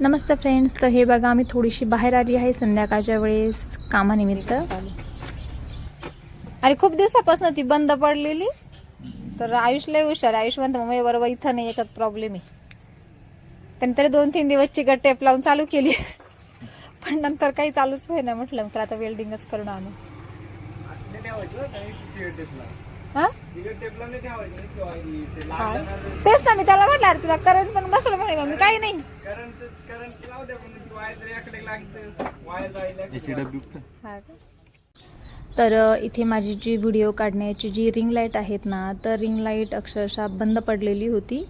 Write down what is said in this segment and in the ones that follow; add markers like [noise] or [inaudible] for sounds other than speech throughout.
नमस्ते friends तर हे बघा आम्ही थोडीशी बाहेर आली आहे संध्याकाळच्या वेळेस कामानिमित्त. अरे खूप दिवसापासून ती बंद पडलेली. तर आयुष लय हुशार आयुष म्हणतो मग बरोबर इथं नाही याच्यात प्रॉब्लेम आहे. त्यानंतर दोन तीन दिवस चिकट टेप लावून चालू केली. पण नंतर काही चालूच होईना म्हटलं तर आता वेल्डिंगच करून आणू तेच ना मी त्याला म्हटलं अरे तुला करंट पण बसलं म्हणे मग मी काही नाही. हा का? तर इथे माझी जी व्हिडिओ काढण्याची जी रिंग लाइट आहेत ना तर रिंग लाइट अक्षरशः बंद पडलेली होती.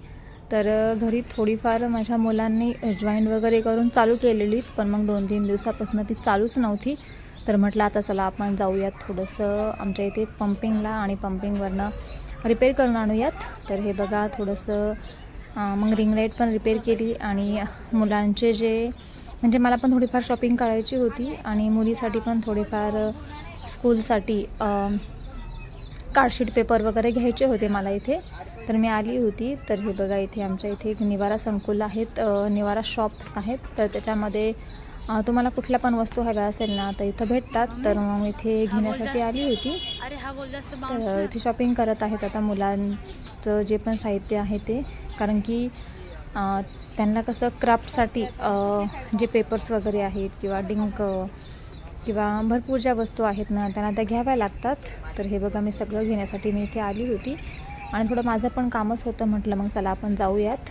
तर घरी थोडीफार माझ्या मुलांनी जॉईंट वगैरे करून चालू केलेली पण मग दोन तीन दिवसापासून ती चालूच नव्हती. तर म्हटलं आता चला आपण जाऊयात थोडंसं आमच्या इथे पंपिंगला आणि पंपिंगवरनं रिपेअर करून आणूयात. तर हे बघा थोडंसं मग रिंग लाइट पण रिपेअर केली आणि मुलांचे जे म्हणजे मला पण थोडीफार शॉपिंग करायची होती आणि मुलीसाठी पण थोडेफार स्कूलसाठी कार्डशीट पेपर वगैरे घ्यायचे होते मला इथे. तर मी आली होती. तर हे बघा इथे आमच्या इथे एक निवारा संकुल आहेत निवारा शॉप्स आहेत. तर त्याच्यामध्ये तुम्हाला कुठल्या पण वस्तू हव्या असेल ना तर इथं भेटतात. तर मग इथे घेण्यासाठी आली होती. तर इथे शॉपिंग करत आहेत आता मुलांचं जे पण साहित्य आहे ते. कारण की त्यांना कसं क्राफ्टसाठी जे पेपर्स वगैरे आहेत किंवा डिंक किंवा भरपूर ज्या वस्तू आहेत ना त्यांना त्या घ्याव्या लागतात. तर हे बघा मी सगळं घेण्यासाठी मी इथे आली होती. आणि थोडं माझं पण कामच होतं म्हटलं मग चला आपण जाऊयात.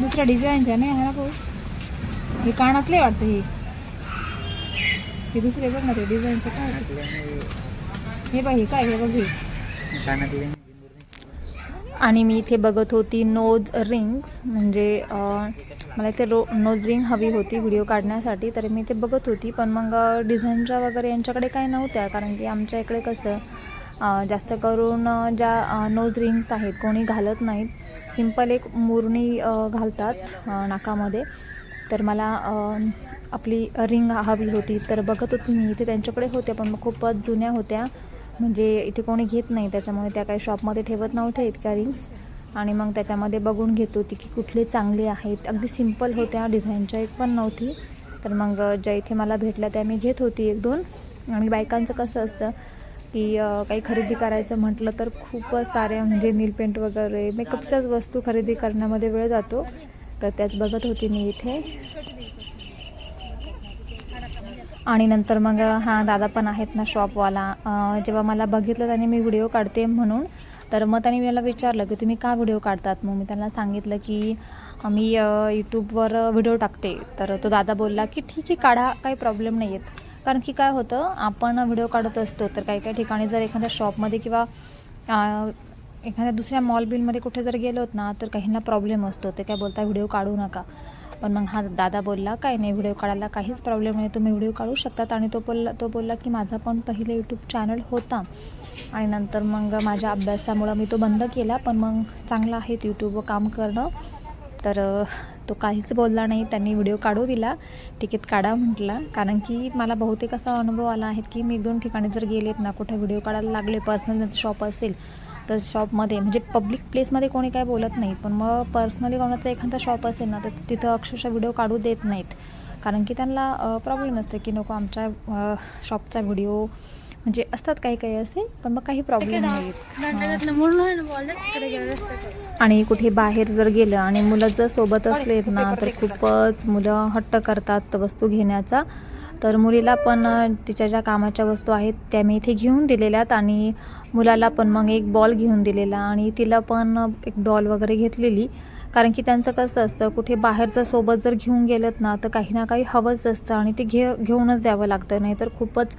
दुसऱ्या डिझाईनच्या नाही आहे ना भाऊ? हे कानातले वाटतं हे. हे दुसरे बघ ना ते डिझाईनचं काय हे बघ हे काय हे बघ हे. आणि मी इथे बघत होती नोज रिंग्स. म्हणजे मला इथे रो नोज रिंग हवी होती व्हिडिओ काढण्यासाठी तर मी ते बघत होती. पण मग डिझाईनच्या वगैरे यांच्याकडे काही नव्हत्या कारण की आमच्या इकडे कसं जास्त करून ज्या नोज रिंग्स आहेत कोणी घालत नाहीत. सिंपल एक मुरणी घालतात नाकामध्ये. तर मला आपली रिंग हवी होती. तर बघत होती मी इथे त्यांच्याकडे होत्या पण खूपच जुन्या होत्या. म्हणजे इथे कोणी घेत नाही त्याच्यामुळे त्या काही शॉपमध्ये ठेवत नव्हत्या इतक्या रिंग्स. आणि मग त्याच्यामध्ये बघून घेत होती की कुठले चांगले आहेत. अगदी सिंपल होत्या डिझाईनच्या एक पण नव्हती. तर मग ज्या इथे मला भेटल्या त्या मी घेत होती एक दोन. आणि बायकांचं कसं असतं की काही खरेदी करायचं म्हटलं तर खूपच साऱ्या म्हणजे नीलपेंट वगैरे मेकअपच्याच वस्तू खरेदी करण्यामध्ये वेळ जातो. तर त्याच बघत होती मी इथे. आणि नंतर मग हा दादा पण आहेत ना शॉपवाला. जेव्हा मला बघितलं त्याने मी व्हिडिओ काढते म्हणून तर मग त्याने मला विचारलं की तुम्ही का व्हिडिओ काढतात? मग मी त्यांना सांगितलं की मी यूट्यूबवर व्हिडिओ टाकते. तर तो दादा बोलला की ठीक आहे काढा काही प्रॉब्लेम नाही आहेत कारण की काय होतं आपण व्हिडिओ काढत असतो तर काही काही ठिकाणी जर एखाद्या शॉपमध्ये किंवा एखाद्या दुसऱ्या मॉल बिलमध्ये कुठे जर गेलोत ना तर काहींना प्रॉब्लेम असतो. ते काय बोलता व्हिडिओ काढू नका. पण मग हा दादा बोलला काय नाही व्हिडिओ काढायला काहीच प्रॉब्लेम नाही. तुम्ही व्हिडिओ काढू शकतात. आणि तो बोलला तो बोलला की माझा पण पहिले यूट्यूब चॅनल होता. आणि नंतर मग माझ्या अभ्यासामुळं मी तो बंद केला. पण मग चांगला आहे यूट्यूबवर काम करणं. तर तो काहीच बोलला नाही. त्यांनी व्हिडिओ काढू दिला. तिकीट काढा म्हटला. कारण की मला बहुतेक असा अनुभव आला आहे की मी एक दोन ठिकाणी जर गेलेत ना कुठे व्हिडिओ काढायला लागले पर्सनल त्यांचं शॉप असेल तर शॉपमध्ये म्हणजे पब्लिक प्लेसमध्ये कोणी काय बोलत नाही. पण मग पर्सनली कोणाचा एखादा शॉप असेल ना तर तिथं अक्षरशः व्हिडिओ काढू देत नाहीत. कारण की त्यांना प्रॉब्लेम असते की नको आमच्या शॉपचा व्हिडिओ म्हणजे असतात काही काही असे पण मग काही प्रॉब्लेम नाही आणि कुठे बाहेर जर गेलं आणि मुलं जर सोबत असलेत ना तर खूपच मुलं हट्ट करतात वस्तू घेण्याचा. तर मुलीला पण तिच्या ज्या कामाच्या वस्तू आहेत त्या मी इथे घेऊन दिलेल्यात आणि मुलाला पण मग एक बॉल घेऊन दिलेला आणि तिला पण एक डॉल वगैरे घेतलेली. कारण की त्यांचं कसं असतं कुठे बाहेरचं सोबत जर घेऊन गेलं ना तर काही ना काही हवंच असतं आणि ते घे घेऊनच द्यावं लागतं. नाही तर खूपच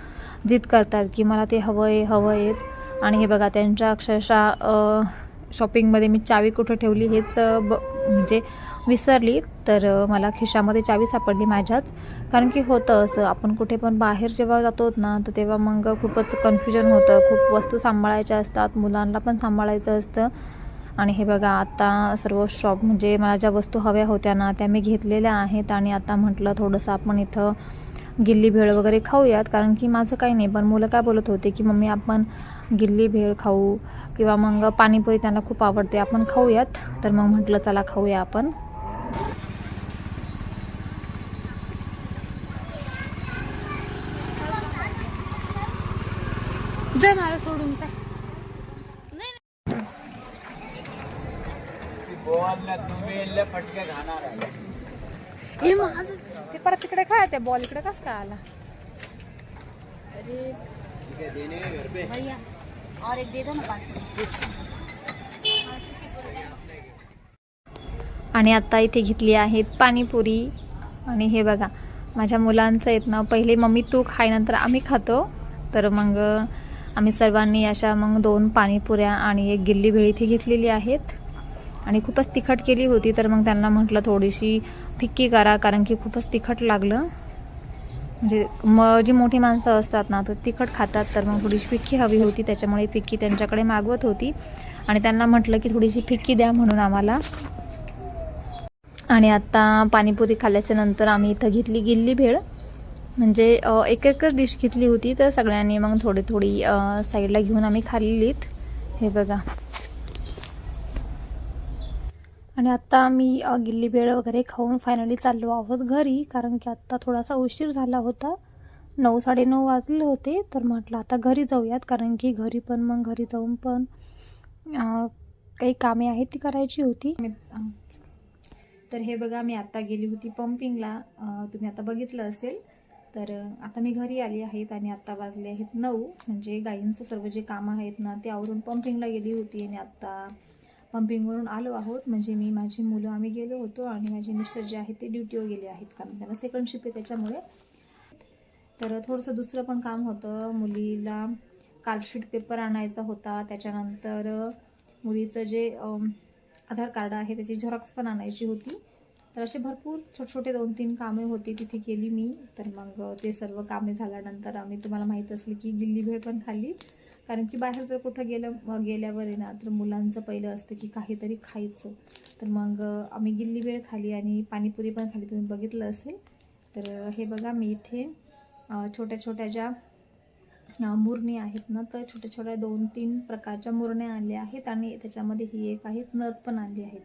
जिद करतात की मला ते हवं आहे हवं आहेत आणि हे बघा त्यांच्या अक्षरशः शॉपिंगमध्ये मी चावी कुठं ठेवली हेच ब म्हणजे विसरली. तर मला खिशामध्ये चावी सापडली माझ्याच. कारण की होतं असं आपण कुठे पण बाहेर जेव्हा जातो ना तर तेव्हा मग खूपच कन्फ्युजन होतं. खूप वस्तू सांभाळायच्या असतात मुलांना पण सांभाळायचं असतं. आणि हे बघा आता सर्व शॉप म्हणजे मला ज्या वस्तू हव्या होत्या ना त्या मी घेतलेल्या आहेत आणि आता म्हटलं थोडंसं आपण इथं गिल्ली भेळ वगैरे खाऊयात. कारण की माझं काही नाही पण मुलं काय बोलत होते की मम्मी आपण गिल्ली भेळ खाऊ किंवा मग पाणीपुरी त्यांना खूप आवडते आपण खाऊयात. तर मग म्हटलं चला खाऊया आपण. मला सोडून काय हे माझं ते परत तिकडे काय ते बॉल इकडे कसं काय आला? अरे भैया और एक दे दो ना पाँच आणि आता इथे घेतली आहेत पाणीपुरी. आणि हे बघा माझ्या मुलांचं आहेत ना पहिले मम्मी तू खाय नंतर आम्ही खातो. तर मग आम्ही सर्वांनी अशा मग दोन पाणीपुऱ्या आणि एक गिल्ली भेळ इथे घेतलेली आहेत. आणि खूपच तिखट केली होती तर मग त्यांना म्हटलं थोडीशी फिक्की करा कारण की खूपच तिखट लागलं. म्हणजे मग जी मोठी माणसं असतात ना तर तिखट खातात तर मग थोडीशी फिक्की हवी होती त्याच्यामुळे फिक्की त्यांच्याकडे मागवत होती. आणि त्यांना म्हटलं की थोडीशी फिक्की द्या म्हणून आम्हाला. आणि आत्ता पाणीपुरी खाल्ल्याच्या नंतर आम्ही इथं घेतली गिल्ली भेळ. म्हणजे एक एकच डिश घेतली होती तर सगळ्यांनी मग थोडी थोडी साईडला घेऊन आम्ही खाल्लेलीत हे बघा. आणि आता आम्ही गिल्ली बेळ वगैरे खाऊन फायनली चाललो आहोत घरी कारण की आत्ता थोडासा उशीर झाला होता. नऊ साडेनऊ वाजले होते तर म्हटलं आता घरी जाऊयात कारण की घरी पण मग घरी जाऊन पण काही कामे आहेत ती करायची होती. तर हे बघा मी आत्ता गेली होती पंपिंगला तुम्ही आता बघितलं असेल तर आता मी घरी आली आहेत आणि आत्ता वाजले आहेत नऊ. म्हणजे गायींचं सर्व जे कामं आहेत ना ते आवरून पंपिंगला गेली होती आणि आत्ता पंपिंगवरून आलो आहोत. म्हणजे मी माझी मुलं आम्ही गेलो होतो आणि माझे मिस्टर जे आहेत ते ड्युटीवर गेले आहेत कारण त्यांना सेकंड शिफ्ट आहे त्याच्यामुळे. तर थोडंसं दुसरं पण काम होतं. मुलीला कार्डशीट पेपर आणायचा होता. त्याच्यानंतर मुलीचं जे आधार कार्ड आहे त्याची झेरॉक्स पण आणायची होती. तर असे भरपूर छोटे छोटे दोन तीन कामे होती तिथे केली मी. तर मग ते सर्व कामे झाल्यानंतर आम्ही तुम्हाला माहीत असली की गिल्ली भेळ पण खाल्ली. कारण की बाहेर जर कुठं गेलं गेल्यावर आहे ना तर मुलांचं पहिलं असतं की काहीतरी खायचं. तर मग आम्ही गिल्ली वेळ खाली आणि पाणीपुरी पण खाली तुम्ही बघितलं असेल. तर हे बघा मी इथे छोट्या छोट्या ज्या मुरणी आहेत ना तर छोट्या छोट्या दोन तीन प्रकारच्या मुरण्या आणल्या आहेत आणि त्याच्यामध्ये ही एक आहेत नथ पण आणली आहेत.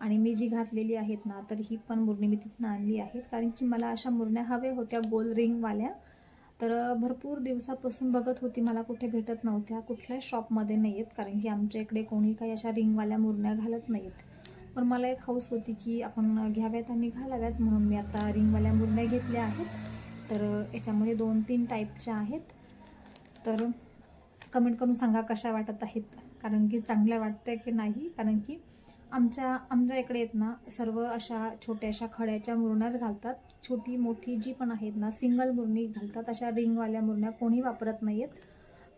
आणि मी जी घातलेली आहेत ना तर ही पण मुरणी मी तिथनं आणली आहेत. कारण की मला अशा मुरण्या हव्या होत्या गोल रिंगवाल्या. तर भरपूर दिवसापासून बघत होती मला कुठे भेटत नव्हत्या कुठल्याच शॉपमध्ये नाही आहेत कारण की आमच्या इकडे कोणी काही अशा रिंगवाल्या मुरण्या घालत नाहीत पण मला एक हौस होती की आपण घ्याव्यात आणि घालाव्यात म्हणून मी आता रिंगवाल्या मुरण्या घेतल्या आहेत. तर याच्यामध्ये दोन तीन टाईपच्या आहेत. तर कमेंट करून सांगा कशा वाटत आहेत कारण की चांगल्या वाटतं की नाही कारण की आमच्या आमच्या इकडे आहेत ना सर्व अशा छोट्याशा खड्याच्या मुरण्याच घालतात. छोटी मोठी जी पण आहेत ना सिंगल मुरणी घालतात अशा रिंगवाल्या मुरण्या कोणी वापरत नाहीत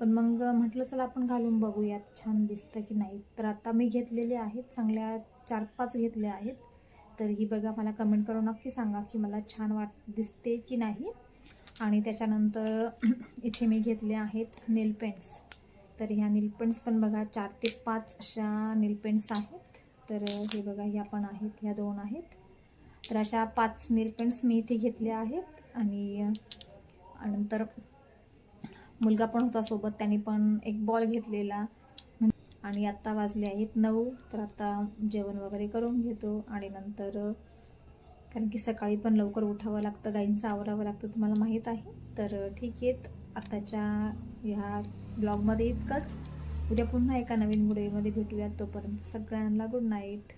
पण मग म्हटलं चला आपण घालून बघूयात छान दिसतं की नाही. तर आता मी घेतलेले आहेत चांगल्या चार पाच घेतल्या आहेत. तर ही बघा मला कमेंट करून नक्की सांगा की मला छान वाट दिसते की नाही. आणि त्याच्यानंतर [clears throat] इथे मी घेतले आहेत नेलपेंट्स तर ह्या नेलपेंट्स पण बघा चार ते पाच अशा नेलपेंट्स आहेत. तर हे बघा ह्या पण आहेत ह्या दोन आहेत. तर अशा पाच नेल पेंट्स मी इथे घेतल्या आहेत. आणि नंतर मुलगा पण होता सोबत त्याने पण एक बॉल घेतलेला. आणि आत्ता वाजले आहेत नऊ तर आता जेवण वगैरे करून घेतो. आणि नंतर कारण की सकाळी पण लवकर उठावं लागतं गाईंचं आवरावं लागतं तुम्हाला माहीत आहे. तर ठीक आहे आत्ताच्या ह्या ब्लॉगमध्ये इतकंच. उद्या पुन्हा एका नवीन व्हिडिओमध्ये भेटूयात तोपर्यंत सगळ्यांना गुड नाईट